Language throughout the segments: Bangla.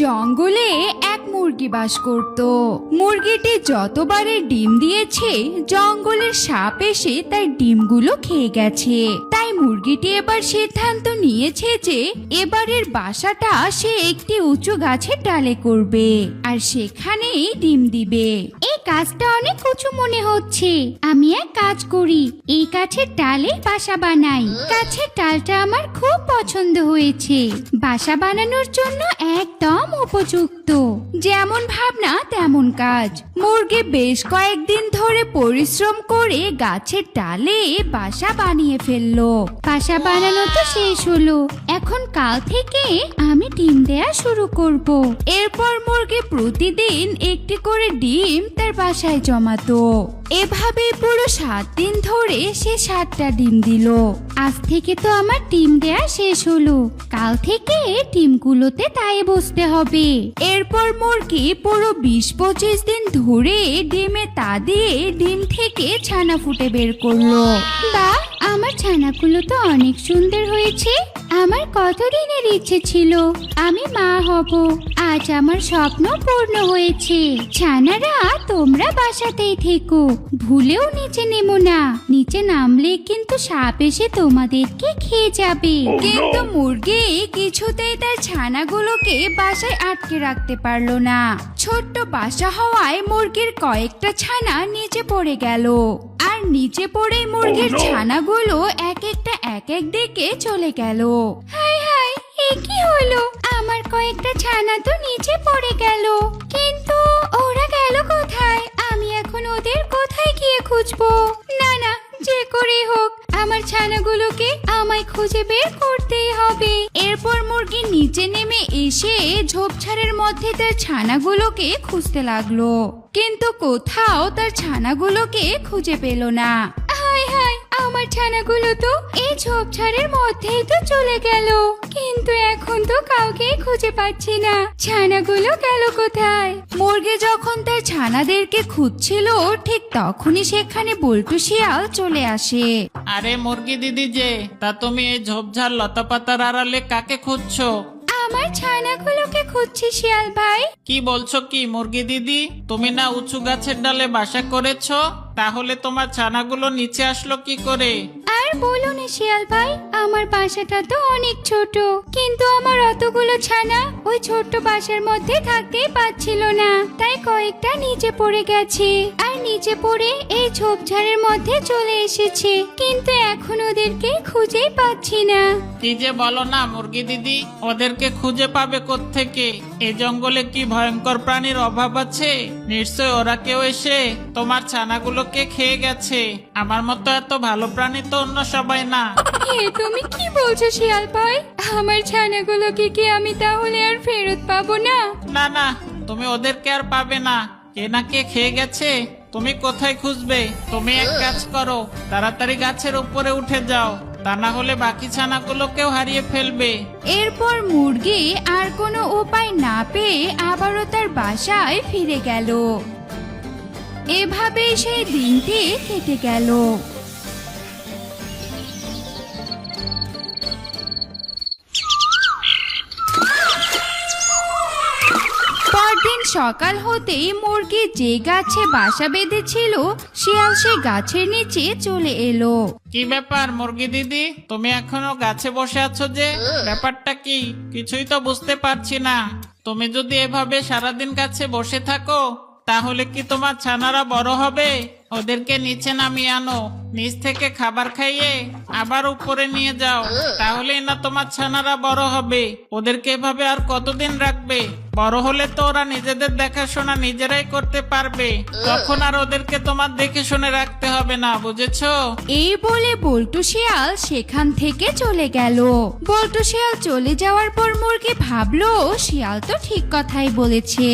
জঙ্গলে এক মুরগি বাস করত। মুরগিটি যতবারে ডিম দিয়েছে, জঙ্গলের সাপ এসে তার ডিমগুলো খেয়ে গেছে। মুরগিটি এবার সিদ্ধান্ত নিয়েছে যে এবারের বাসাটা সে একটি উঁচু গাছের ডালে করবে আর সেখানেই ডিম দিবে। এই কাজটা অনেক উঁচু মনে হচ্ছে। আমি এক কাজ করি, এই গাছের ডালে বাসা বানাই। গাছের ডালটা আমার খুব পছন্দ হয়েছে। বাসা বানানোর জন্য একদম উপযুক্ত। যেমন ভাবনা কাজ। মুরগি বেশ কয়েকদিন ধরে পরিশ্রম করে গাছের ডালে বাসা বানিয়ে ফেলল। বাসা বানানো তো শেষ হলো। এখন কাল থেকে আমি ডিম দেয়া শুরু করব। এরপর মুরগি প্রতিদিন একটি করে ডিম তার বাসায় জমাতো। এভাবেই পুরো সাত দিন ধরে সে সাতটা ডিম দিল। আজ থেকে তো আমার ডিম দেয়া শেষ হলো। কাল থেকে ডিমগুলোতে তাই বসতে হবে। এরপর মুরগি পুরো বিশ পঁচিশ দিন ধরে ডিমে তা দিয়ে ডিম থেকে ছানা ফুটে বের করল। বা আমার ছানাগুলো তো অনেক সুন্দর হয়েছে। আমার কতদিনের ইচ্ছে ছিল? আমি মা হব। আজ আমার স্বপ্ন পূর্ণ হয়েছে। ছানারা তোমরা বাসাতেই থেকো। ভুলেও নিচে নেমো না। নিচে নামলে কিন্তু সাপ এসে তোমাদেরকে খেয়ে যাবে। কিন্তু মুরগি কিছুতেই তার ছানাগুলোকে বাসায় আটকে রাখতে পারল না। ছোট্ট বাসা হওয়ায় মুরগির কয়েকটা ছানা নিচে পড়ে গেল। আর নিচে পড়ে মুরগির ছানাগুলো এক একটা এক এক দিকে চলে গেল। হাই কি হলো? আমার কয়েকটা ছানা তো নিচে পড়ে গেল। কিন্তু ওরা গেল কোথায়? আমি এখন ওদের কোথায় গিয়ে খুঁজবো? না না, যে করে হোক। আমার ছানাগুলোকে আমায় খুঁজে বের করতেই হবে। এরপর মুরগি নিচে নেমে এসে ঝোপঝাড়ের মধ্যে তার ছানাগুলোকে খুঁজতে লাগল। কিন্তু কোথাও তার ছানাগুলোকে খুঁজে পেল না। আমার ছানাগুলো তো এই ঝোপঝাড়ের মধ্যেই তো চলে গেল। কিন্তু এখন তো কাউকে খুঁজে পাচ্ছি না। ছানাগুলো গেল কোথায়? মুরগি যখন তার ছানাদেরকে খুঁজছিল ঠিক তখনই সেখানে বল্টু শিয়াল চলে আসে। আরে মুরগি দিদি যে তা তুমি এই ঝোপঝাড় লতাপাতার আড়ালে কাকে খুঁজছো? আমার ছানাগুলোকে খুঁজছি শিয়াল ভাই। কি বলছো কি মুরগি দিদি? তুমি না উঁচু গাছের ডালে বাসা করেছ? তাহলে তোমার ছানাগুলো নিচে আসলো কি করে? আর বলো না শিয়াল ভাই আমার বাসাটা তো অনেক ছোট। কিন্তু আমার অতগুলো ছানা ওই ছোট্ট বাসার মধ্যে থাকতেই পাচ্ছিল না। তাই কয়েকটা নিচে পড়ে গেছে। আর নিচে পড়ে এই ঝোপঝাড়ের মধ্যে চলে এসেছে। কিন্তু এখন ওদেরকে খুঁজেই পাচ্ছি না। কি যে বলো না মুরগি দিদি ওদেরকে খুঁজে পাবে থেকে এই জঙ্গলে কি ভয়ঙ্কর প্রাণীর অভাব আছে? নিশ্চয় ওরা কেউ এসে তোমার ছানাগুলোকে খেয়ে গেছে। আমার মতো এত ভালো প্রাণী তো অন্য সবাই না। এ তুমি কি বলছো শিয়াল ভাই আমার ছানাগুলোকে কি আমি তাহলে আর ফেরত পাবো না? না না তুমি ওদেরকে আর পাবে না। কে না কে খেয়ে গেছে তুমি কোথায় খুঁজবে? তুমি এক কাজ করো তাড়াতাড়ি গাছের উপরে উঠে যাও। তা না হলে বাকি ছানাগুলোকেও হারিয়ে ফেলবে। এরপর মুরগি আর কোনো উপায় না পেয়ে আবারও তার বাসায় ফিরে গেল। এভাবেই সেই দিনটি কেটে গেল। সকাল হতেই মুরগি যে গাছে বাসা বেঁধেছিল, শিয়াল সে গাছের নিচে চলে এলো। কি ব্যাপার মুরগি দিদি? তুমি এখনও গাছে বসে আছো যে? ব্যাপারটা কি? কিছুই তো বুঝতে পারছি না। তুমি যদি এভাবে সারাদিন গাছে বসে থাকো, তাহলে কি তোমার ছানারা বড় হবে? ওদেরকে নিচে নামিয়ে আনো। নিচ থেকে খাবার খাইয়ে আবার উপরে নিয়ে যাও। তাহলেই না তোমার ছানারা বড় হবে। ওদেরকে এভাবে আর কতদিন রাখবে? বড় হলে তো ওরা নিজেদের দেখাশোনা নিজেরাই করতে পারবে। তখন আর ওদেরকে তোমার দেখে শুনে রাখতে হবে না, বুঝেছ? এই বলে বল্টু শিয়াল সেখান থেকে চলে গেল। বল্টু শিয়াল চলে যাওয়ার পর মুরগি ভাবলো, শিয়াল তো ঠিক কথাই বলেছে।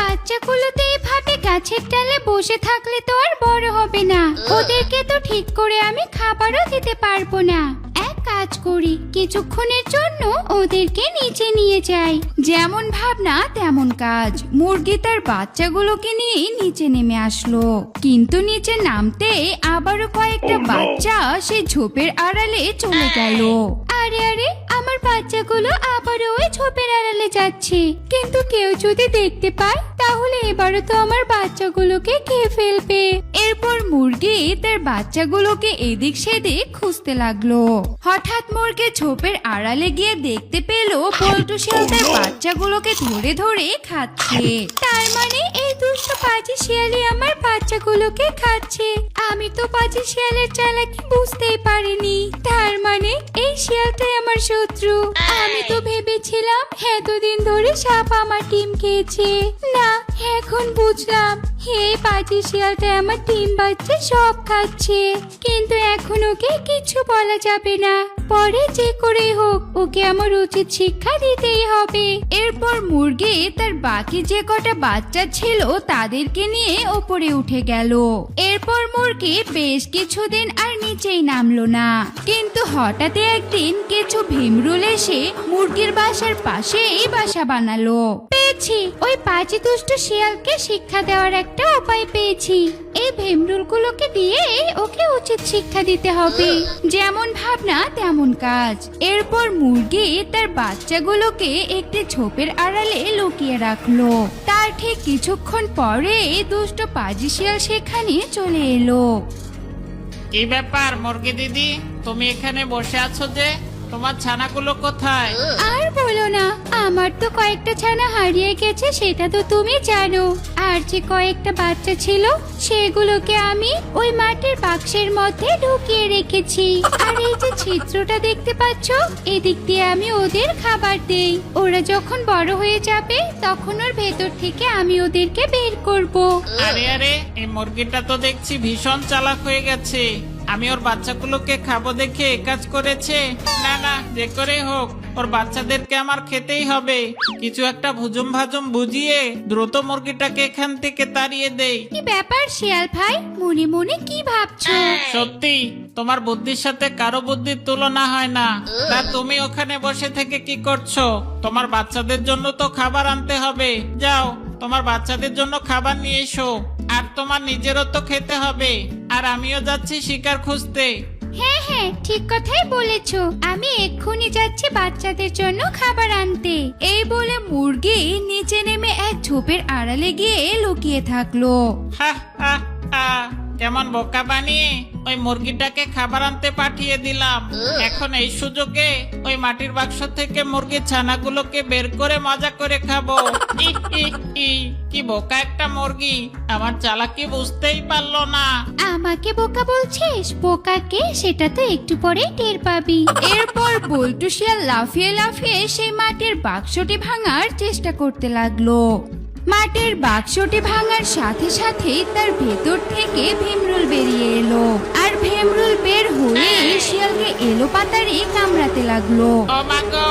আমার বাচ্চাগুলো তো এভাবে গাছের ডালে বসে থাকলে তো আর বড় হবে না। ওদেরকে তো ঠিক করে আমি খাবারও দিতে পারব না। এক কাজ করি কিছুক্ষণের জন্য ওদেরকে নিচে নিয়ে যাই। যেমন ভাবনা তেমন কাজ। মুরগি তার বাচ্চাগুলোকে নিয়ে নিচে নেমে আসলো। কিন্তু নিচে নামতে আবারও কয়েকটা বাচ্চা সে ঝোপের আড়ালে চলে গেল। আরে আরে আমার বাচ্চাগুলো আবারও ওই ঝোপের আড়ালে যাচ্ছে। কিন্তু কেউ যদি দেখতে পায় তাহলে এবারও তো আমার বাচ্চাগুলোকে খেয়ে ফেলবে। এরপর মুরগি তার বাচ্চাগুলোকে এদিক সেদিক খুঁজতে লাগল। হঠাৎ মুরগি ঝোপের আড়ালে গিয়ে দেখতে পেল পল্টু শিয়াল তার বাচ্চাগুলোকে ধরে ধরে খাচ্ছে। তার মানে এই দুষ্ট পাজি শিয়ালি আমার বাচ্চাগুলোকে খাচ্ছে। আমি তো পাজি শিয়ালের চালাকি বুঝতেই পারিনি। তার মানে এই শিয়ালটাই আমার শত্রু। আমি তো ভেবেছিলাম এতদিন ধরে সাপ আমার টিম খেয়েছে। না, এখন বুঝলাম এই পাজি শিয়ালটা আমার টিম বাচ্চা সব খাচ্ছে। কিন্তু এখন ওকে কিছু বলা যাবে না। পরে যে করে হোক, ওকে আমার উচিত শিক্ষা দিতেই হবে। এরপর মুরগি তার বাকি যে কটা বাচ্চা ছিল, তাদেরকে নিয়ে ওপরে উঠে গেল। এরপর মুরগি বেশ কিছুদিন আর নিচেই নামলো না। কিন্তু হঠাৎ একদিন কিছু ভীমরুল এসে মুরগির বাসার পাশেই বাসা বানালো। পেয়েছি ওই পাঁচি দুষ্ট শিয়ালকে শিক্ষা দেওয়ার একটা উপায় পেয়েছি। এই ভীমরুলগুলোকে দিয়ে ওকে উচিত শিক্ষা দিতে হবে। যেমন ভাবনা, তেমন কাজ। এরপর মুরগি তার বাচ্চাগুলোকে একটি ঝোপের আড়ালে লুকিয়ে রাখল। তার ঠিক কিছুক্ষণ পরে দুষ্ট পাজি শিয়াল সেখানে চলে এলো। কি ব্যাপার, মুরগি দিদি? তুমি এখানে বসে আছো যে? তোমার ছানাগুলো কোথায়? আর বলো না আমার তো কয়েকটা ছানা হারিয়ে গেছে সেটা তো তুমি জানো। আর যে কয়েকটা বাচ্চা ছিল সেগুলোকে আমি ওই মাটির বাক্সের মধ্যে ঢুকিয়ে রেখেছি। আর এই যে ছিদ্রটা দেখতে পাচ্ছ এদিক দিয়ে আমি ওদের খাবার দেই। ওরা যখন বড় হয়ে যাবে তখন ওর ভেতর থেকে আমি ওদেরকে বের করব। আরে আরে এই মুরগিটা তো দেখছি ভীষণ চালাক হয়ে গেছে। আমি ওর বাচ্চাগুলোকে খাব দেখে এ কাজ করেছে। না না যে করে হোক ওর বাচ্চাদেরকে আমার খেতেই হবে। কিছু একটা ভুজুম ভাজুম বুঝিয়ে দ্রুত মুরগিটাকে এখান থেকে তাড়িয়ে দেই। কি ব্যাপার শিয়াল ভাই? মনে মনে কি ভাবছ? সত্যি তোমার বুদ্ধির সাথে কারও বুদ্ধির তুলনা হয় না। তা তুমি ওখানে বসে থেকে কি করছ? তোমার বাচ্চাদের জন্য তো খাবার আনতে হবে। যাও। তোমার বাচ্চাদের জন্য খাবার নিয়ে এসো। আর তোমার নিজেরও তো খেতে হবে। আর আমিও যাচ্ছি শিকার খুঁজতে। হ্যাঁ হ্যাঁ ঠিক কথাই বলেছ। আমি এক্ষুনি যাচ্ছি বাচ্চাদের জন্য খাবার আনতে। এই বলে মুরগি নিচে নেমে এক ঝোপের আড়ালে গিয়ে লুকিয়ে থাকল। হা হা হা কেমন বোকা বানিয়ে। ওই মুরগিটাকে খাবার আনতে পাঠিয়ে দিলাম। এখন এই সুযোগে ওই মাটির বাক্স থেকে মুরগির ছানাগুলোকে বের করে মজা করে খাব। কি বোকা একটা মুরগি। আমার চালাকি বুঝতেই পারল না। আমাকে বোকা বলছিস? বোকাকে সেটা তো একটু পরেই টের পাবি। এরপর বল্টু শিয়াল লাফিয়ে লাফিয়ে সেই মাটির বাক্সটি ভাঙার চেষ্টা করতে লাগল। মাটির বাক্সটি ভাঙার সাথে সাথেই তার ভেতর থেকে ভীমরুল বেরিয়ে এলো। আর ভীমরুল বের হয়ে শিয়ালকে এলো পাতারি কামড়াতে লাগল। ও গো,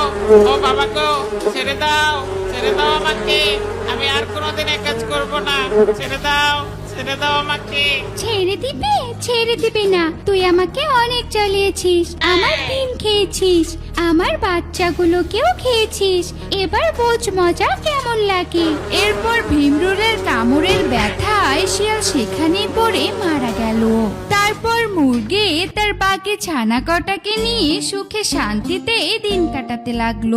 ও বাবা গো, ছেড়ে দাও ছেড়ে দাও আমাকে। আমি আর কোনোদিন এক কাজ করব না। ছেড়ে দাও। ছেড়ে দাও আমাকে। ছেড়ে দিবে? ছেড়ে দিবে না। তুই আমাকে অনেক জ্বালিয়েছিস আমার ডিম খেয়েছিস আমার বাচ্চাগুলোকেও খেয়েছিস। এবার বোঝ মজা কেমন লাগে। এরপর ভীমরুলের কামড়ের ব্যথায় শিয়াল সেখানেই পড়ে মারা গেল। তারপর মুরগি তার বাকি ছানা কটাকে নিয়ে সুখে শান্তিতে দিন কাটাতে লাগল।